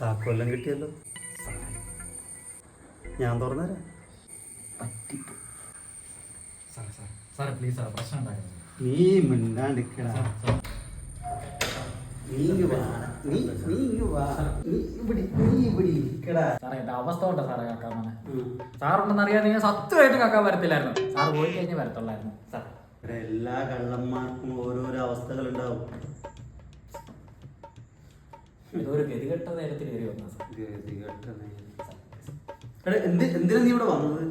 റൂമെല്ലാം കിട്ടിയല്ലോ. ഞാൻ തുറന്നുതരാം സാറേ സാർ സാറേ പ്ലീസ് സാറേ പ്രശ്നം ഉണ്ടായിരുന്നു നീ മിണ്ടാണ്ടിക്കടാ. നീ വാ. നീ നീ വാ. നീ ഇവിടെ നീ ഇവിടെ ഇരിക്കടാ. സാറേ എന്റെ അവസ്ഥ കൊണ്ടാ സാറേ കാക്കാൻ ഉം. സാറുണ്ടെന്ന് അറിയാതെ ഞാൻ സത്യമായിട്ട് കാക്കാൻ വരത്തില്ലായിരുന്നു. സാർ പോയി കഴിഞ്ഞ് വരത്തുള്ളായിരുന്നു. സാർ എല്ലാ കള്ളന്മാർക്കും ഓരോരോ അവസ്ഥകളുണ്ടാവും. ഇതൊരു ഗതികെട്ട നേരത്തിൽ കയറി വന്നു എന്തിനാ നീ ഇവിടെ വന്നത്?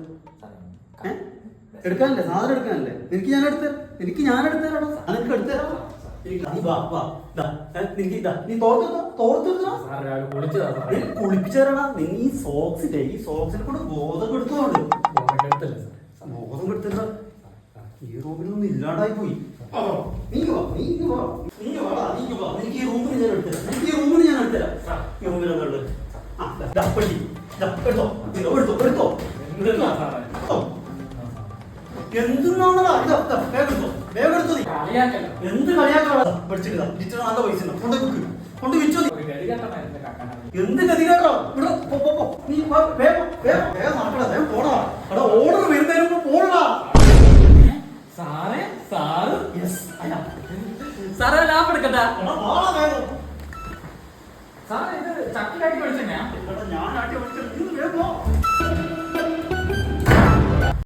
എടുക്കാനല്ലേ? സാധനം എടുക്കാനല്ലേ? എനിക്ക് ഞാൻ എടുത്ത എനിക്ക് ഞാൻ എടുത്തരാണോ നിനക്ക് എടുത്തരാ നീ വാ വാ. ദാ, ഏ, നിനക്ക് ഇതാ. നീ ഈ സോക്സില്ലേ ഈ സോക്സിനെ കൂടെ ബോധം എടുത്തോണ്ട് എടുത്തില്ല സാർ ബോധം എടുത്തില്ല ഈ റൂമിലൊന്നും ഇല്ലാണ്ടായി പോയി ആ, നീ വാ നീ ഇങ്ങ് വാ നീ വാടാ നീ ഇങ്ങ് വാ നിനക്ക് ഈ റൂമിൽ ഞാൻ എടുത്തരാം നിനക്ക് ഈ റൂമിൽ ഞാൻ റൂമിലൊന്നുള്ളത് ആ ദാ, ദാ, പെട്ടി. ദാ, എടുത്തോ. എടുത്തോ എടുത്തോ എടുത്തോ. വേഗം വേഗം എടുത്തോ. നീ. കളിയാക്കല്ല എന്ത് കളിയാക്കാടാ പഠിച്ചിട്ട് ടീച്ചർ നല്ല പൈസ കൊണ്ട് വിക്ക്. കൊണ്ട് കാക്കാനാണ് എന്ത് ഗതികേട്ടോ ഇവിടെ പോ പോ നീ വേഗം വേഗം വേഗം നടക്കടാ വേഗം പോടാ. എടാ ഓർഡർ വരുന്നതിന് മുമ്പ് പോടാ. സാറേ സാറ്. യെസ് സാറേ ലാഭം എടുക്കട്ടാ എടാ വാ 咱们这咱们这就是最美啊我娘啊这这名字名儿